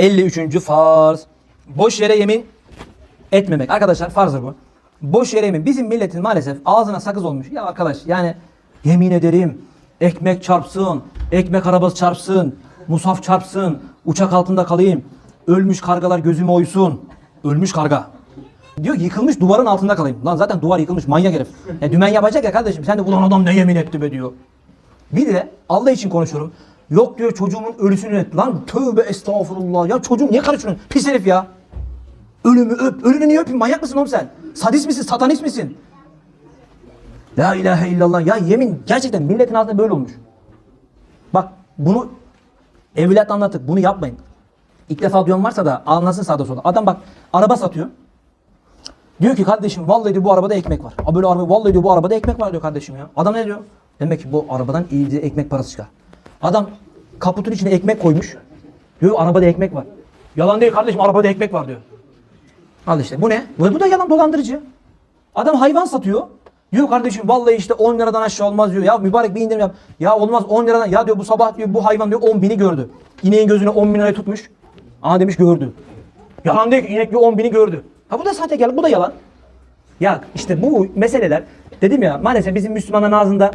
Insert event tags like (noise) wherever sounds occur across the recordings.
...53. farz. Boş yere yemin etmemek. Arkadaşlar farzdır bu. Boş yere yemin. Bizim milletin maalesef ağzına sakız olmuş. Ya arkadaş yani yemin ederim ekmek çarpsın, ekmek arabası çarpsın, musaf çarpsın, uçak altında kalayım, ölmüş kargalar gözüme oysun. Ölmüş karga. Diyor yıkılmış duvarın altında kalayım. Lan zaten duvar yıkılmış manyak herif. Ya dümen yapacak ya kardeşim. Sen de ulan adam ne yemin etti be diyor. Bir de Allah için konuşuyorum. Yok diyor çocuğumun ölüsünü et. Lan tövbe estağfurullah. Ya çocuğum niye karıştırıyorsun? Pis herif ya. Ölümü öp. Ölünü niye öpeyim? Manyak mısın oğlum sen? Sadist misin? Satanist misin? La ilahe illallah. Ya yemin gerçekten milletin altında böyle olmuş. Bak bunu evlat anlattık. Bunu yapmayın. İlk defa duyan varsa da anlasın sağda solda. Adam bak araba satıyor. Diyor ki kardeşim vallahi diyor bu arabada ekmek var. Abi böyle araba vallahi diyor bu arabada ekmek var diyor kardeşim ya. Adam ne diyor? Demek ki bu arabadan iyi ekmek parası çıkar. Adam kaputun içine ekmek koymuş. Diyor arabada ekmek var. Yalan değil kardeşim arabada ekmek var diyor. Al işte bu ne? Bu, bu da yalan dolandırıcı. Adam hayvan satıyor. Diyor kardeşim vallahi işte 10 liradan aşağı olmaz diyor. Ya mübarek bir indirim yap. Ya olmaz 10 liradan. Ya diyor bu sabah diyor bu hayvan diyor 10 bini gördü. İneğin gözüne 10 bin lirayı tutmuş. Aa demiş gördü. Yalan değil ki inek bir 10 bini gördü. Ha bu da sahtekarlık bu da yalan. Ya işte bu meseleler dedim ya maalesef bizim Müslümanların ağzında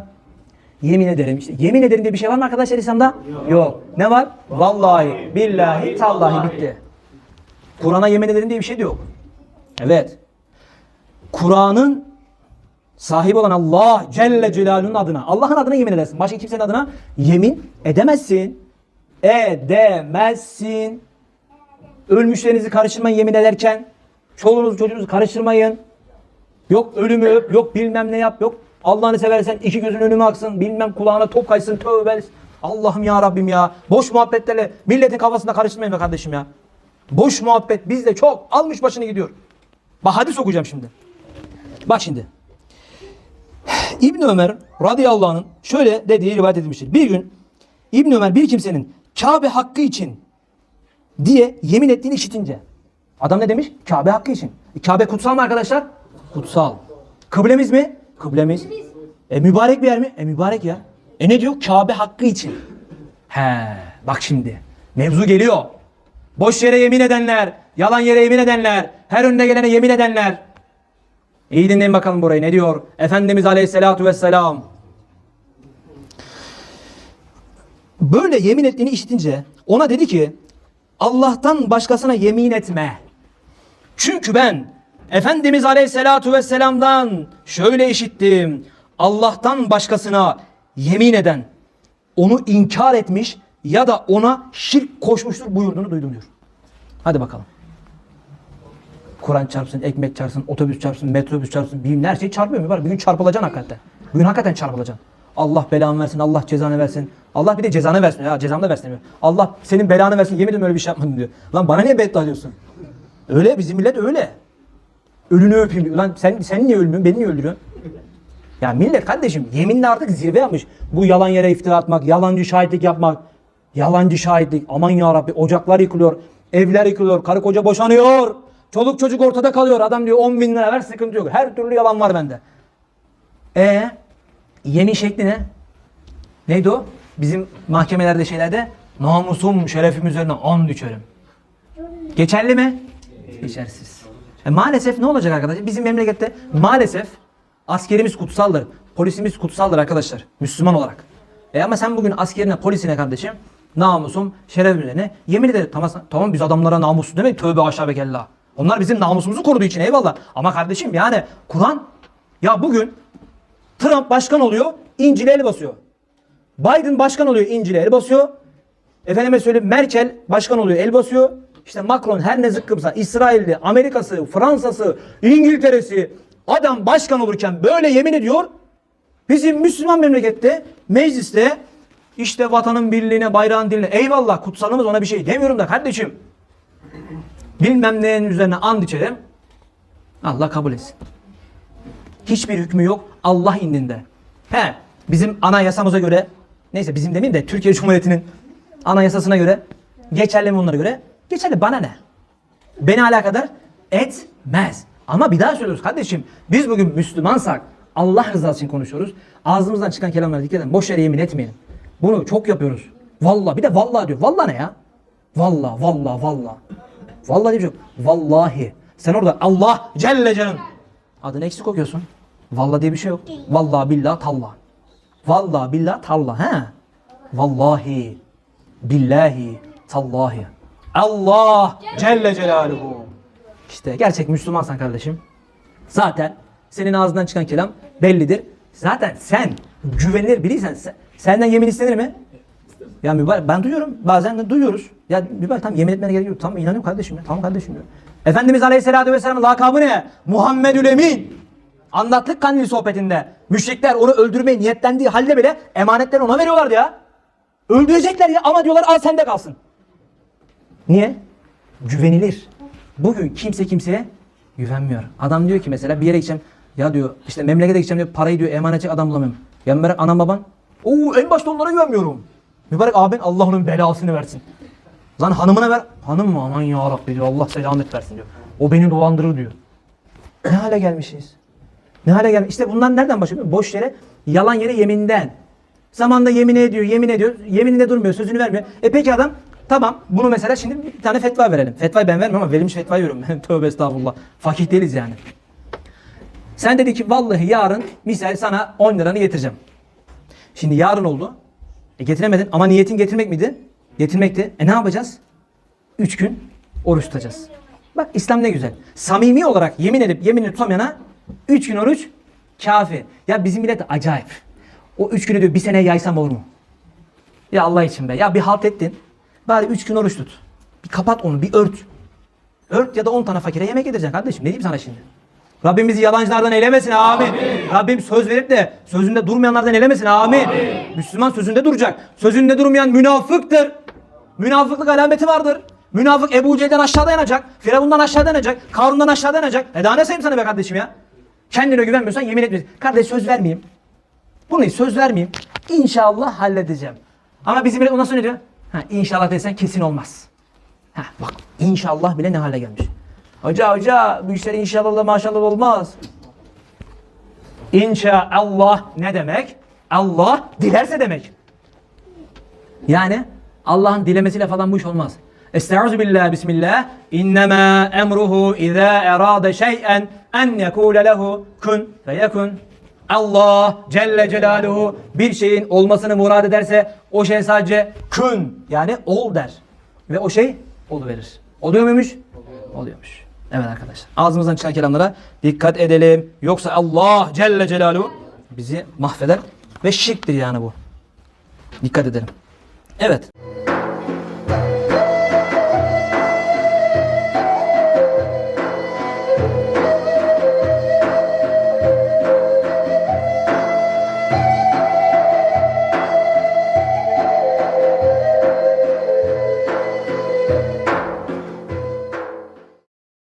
yemin ederim işte. Yemin ederim diye bir şey var mı arkadaşlar İslam'da? Yok. Ne var? Vallahi, billahi, tallahi bitti. Kur'an'a yemin ederim diye bir şey de yok. Evet. Kur'an'ın sahibi olan Allah Celle Celaluhu'nun adına, Allah'ın adına yemin edersin. Başka kimsenin adına yemin edemezsin. Edemezsin. Ölmüşlerinizi karıştırmayın yemin ederken. Çoluğunuzu çocuğunuzu karıştırmayın. Yok ölümü öp, yok bilmem ne yap, yok Allah'ını seversen iki gözün önüme aksın, bilmem kulağına top kaysın, tövbe. Allah'ım ya Rabbim ya. Boş muhabbetlerle milletin kafasında karıştırmayın be kardeşim ya. Boş muhabbet bizde çok almış başını gidiyor. Bak hadis okuyacağım şimdi. Bak şimdi. İbn Ömer radıyallahu anh'ın şöyle dediği rivayet edilmiştir. Bir gün İbn Ömer bir kimsenin Kabe hakkı için diye yemin ettiğini işitince adam ne demiş? Kabe hakkı için. E, Kabe kutsal mı arkadaşlar? Kutsal. Kıblemiz mi? Kıblemiz. E mübarek bir yer mi? E mübarek yer. E ne diyor? Kabe hakkı için. He, bak şimdi. Mevzu geliyor. Boş yere yemin edenler, yalan yere yemin edenler, her önüne gelene yemin edenler. İyi dinleyin bakalım burayı ne diyor? Efendimiz Aleyhisselatu Vesselam. Böyle yemin ettiğini işitince ona dedi ki Allah'tan başkasına yemin etme. Çünkü ben Efendimiz Aleyhisselatu Vesselam'dan şöyle işittim. Allah'tan başkasına yemin eden onu inkar etmiş ya da ona şirk koşmuştur buyurduğunu duydum diyor. Hadi bakalım. Kur'an çarpsın, ekmek çarpsın, otobüs çarpsın, metrobüs çarpsın, bilmem ne, her şey çarpıyor mu? Var. Bir gün çarpılacaksın hakikaten. Bir gün hakikaten çarpılacaksın. Allah belanı versin, Allah cezanı versin. Allah bir de cezanı versin. Ya cezanı da versin. Allah senin belanı versin. Yemin ederim öyle bir şey yapmadım diyor. Lan bana niye beddua diyorsun? Öyle bizim millet öyle. Ölünü öpeyim diyor. Lan sen, sen niye ölmüyorsun? Beni niye öldürüyorsun? Ya millet kardeşim yeminle artık zirve yapmış. Bu yalan yere iftira atmak, yalancı şahitlik yapmak. Yalancı şahitlik. Aman ya Rabbi ocaklar yıkılıyor. Evler yıkılıyor. Karı koca boşanıyor. Çoluk çocuk ortada kalıyor. Adam diyor 10 bin lira ver sıkıntı yok. Her türlü yalan var bende. E yemin şekli ne? Neydi o? Bizim mahkemelerde şeylerde namusum şerefim üzerine and içerim. Geçerli mi? Geçersiz. E maalesef ne olacak arkadaşlar? Bizim memlekette maalesef askerimiz kutsaldır. Polisimiz kutsaldır arkadaşlar. Müslüman olarak. E ama sen bugün askerine, polisine kardeşim namusum, şerefim üzerine yemin ederim. Tamam, tamam biz adamlara namuslu demek tövbe aşağı ve kella. Onlar bizim namusumuzu koruduğu için eyvallah. Ama kardeşim yani Kur'an ya bugün Trump başkan oluyor, İncil'e el basıyor. Biden başkan oluyor, İncil'e el basıyor. Efendime söyleyeyim Merkel başkan oluyor, el basıyor. İşte Macron her ne zıkkımsa İsrail'li, Amerika'sı, Fransa'sı, İngiltere'si adam başkan olurken böyle yemin ediyor. Bizim Müslüman memlekette mecliste işte vatanın birliğine, bayrağın diline eyvallah kutsalımız ona bir şey demiyorum da kardeşim. Bilmem neyin üzerine and içerim. Allah kabul etsin. Hiçbir hükmü yok Allah indinde. He, bizim anayasamıza göre Neyse bizim demeyeyim de Türkiye Cumhuriyeti'nin anayasasına göre geçerli mi onlara göre? Geçerli bana ne? Beni alakadar etmez. Ama bir daha söylüyoruz kardeşim. Biz bugün Müslümansak Allah rızası için konuşuyoruz. Ağzımızdan çıkan kelamlara dikkat edin. Boş yere yemin etmeyelim. Bunu çok yapıyoruz. Vallahi bir de vallahi diyor. Vallahi ne ya? Vallahi vallahi vallahi. Vallahi diye. Vallahi. Sen orada Allah Celle Celle'nin adını eksik okuyorsun. Vallahi diye bir şey yok. Vallahi billah tallah. Vallahi billah tallah. He? Vallahi billahi tallahi. Allah Celle Celaluhu. İşte gerçek Müslümansan kardeşim. Zaten senin ağzından çıkan kelam bellidir. Zaten sen güvenilir biriysen sen- senden yemin istenir mi? Ya mübarek ben duyuyorum. Bazen de duyuyoruz. Ya mübarek tam yemin etmene gerek yok. Tamam inanıyorum kardeşim ya. Tamam kardeşim diyor. Efendimiz Aleyhisselatü Vesselam'ın lakabı ne? Muhammedül Emin. Anlattık kandil sohbetinde. Müşrikler onu öldürmeye niyetlendiği halde bile emanetleri ona veriyorlardı ya. Öldürecekler ya ama diyorlar al sende kalsın. Niye? Güvenilir. Bugün kimse kimseye güvenmiyor. Adam diyor ki mesela bir yere gideceğim. Ya diyor işte memlekete gideceğim diyor parayı diyor emanetçi adam bulamıyorum. Ya mübarek anam baban. Oo en başta onlara güvenmiyorum. Mübarek abin Allah onun belasını versin. Lan hanımına ver. Hanım mı? Aman ya diyor. Allah selamet versin diyor. O beni dolandırır diyor. Ne hale gelmişiz? Ne hale gelmiş? İşte bunlar nereden başlıyor? Boş yere, yalan yere yeminden. Zamanda yemin ediyor, yemin ediyor. Yemininde durmuyor, sözünü vermiyor. E peki adam tamam bunu mesela şimdi bir tane fetva verelim. Fetvayı ben vermiyorum ama verilmiş fetvayı veriyorum. (laughs) Tövbe estağfurullah. Fakih değiliz yani. Sen dedi ki vallahi yarın misal sana 10 liranı getireceğim. Şimdi yarın oldu. E getiremedin ama niyetin getirmek miydi? Getirmekti. E ne yapacağız? 3 gün oruç tutacağız. Bak İslam ne güzel. Samimi olarak yemin edip yeminini tutamayana 3 gün oruç kafi. Ya bizim millet acayip. O 3 günü diyor bir sene yaysam olur mu? Ya Allah için be. Ya bir halt ettin. Bari 3 gün oruç tut. Bir kapat onu bir ört. Ört ya da 10 tane fakire yemek yedireceksin kardeşim. Ne diyeyim sana şimdi? Rabbim bizi yalancılardan eylemesin amin. Rabbim söz verip de sözünde durmayanlardan eylemesin amin. Müslüman sözünde duracak. Sözünde durmayan münafıktır. Münafıklık alameti vardır. Münafık Ebu Cehil'den aşağıda yanacak. Firavundan aşağıda yanacak. Karun'dan aşağıda yanacak. E daha ne sayayım sana be kardeşim ya? Kendine güvenmiyorsan yemin etmiyorsun. Kardeş söz vermeyeyim. Bunu söz vermeyeyim. İnşallah halledeceğim. Ama bizim millet ondan sonra ne diyor? Ha, inşallah desen kesin olmaz. Ha, bak inşallah bile ne hale gelmiş. Hoca hoca bu işler inşallah maşallah olmaz. İnşallah ne demek? Allah dilerse demek. Yani Allah'ın dilemesiyle falan bu iş olmaz. Estaizu billah bismillah. İnnemâ emruhu izâ erâde şey'en en yekûle lehu kun feyekun. Allah Celle Celaluhu bir şeyin olmasını murad ederse o şey sadece kun yani ol der. Ve o şey oluverir. Oluyor muymuş? Oluyormuş. Evet arkadaşlar. Ağzımızdan çıkan kelamlara dikkat edelim. Yoksa Allah Celle Celaluhu bizi mahveder ve şirktir yani bu. Dikkat edelim. Evet.